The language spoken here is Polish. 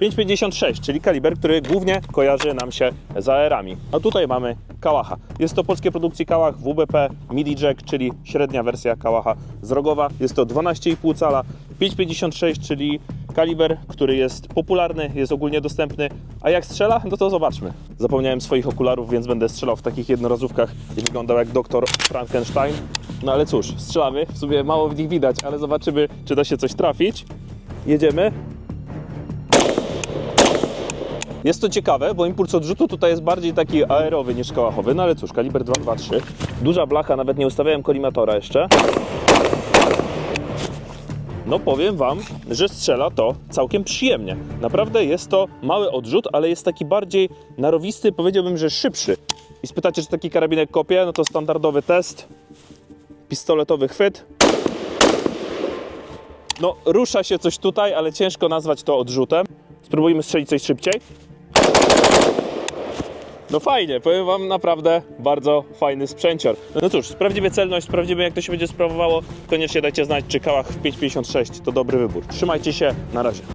5,56, czyli kaliber, który głównie kojarzy nam się z AR-ami. A tutaj mamy Kałacha. Jest to polskiej produkcji Kałach WBP MIDI Jack, czyli średnia wersja Kałacha zrogowa. Jest to 12,5 cala, 5,56, czyli kaliber, który jest popularny, jest ogólnie dostępny. A jak strzela? No to zobaczmy. Zapomniałem swoich okularów, więc będę strzelał w takich jednorazówkach i wyglądał jak doktor Frankenstein. No ale cóż, strzelamy. W sumie mało w nich widać, ale zobaczymy, czy da się coś trafić. Jedziemy. Jest to ciekawe, bo impuls odrzutu tutaj jest bardziej taki aerowy niż kałachowy, no ale cóż, kaliber 223. Duża blacha, nawet nie ustawiałem kolimatora jeszcze. No powiem Wam, że strzela to całkiem przyjemnie. Naprawdę jest to mały odrzut, ale jest taki bardziej narowisty, powiedziałbym, że szybszy. I spytacie, czy taki karabinek kopie? No to standardowy test. Pistoletowy chwyt. No, rusza się coś tutaj, ale ciężko nazwać to odrzutem. Spróbujmy strzelić coś szybciej. No fajnie, powiem wam naprawdę bardzo fajny sprzęcior. No cóż, sprawdzimy celność, sprawdzimy jak to się będzie sprawowało. Koniecznie dajcie znać, czy kałach w 556 to dobry wybór. Trzymajcie się, na razie.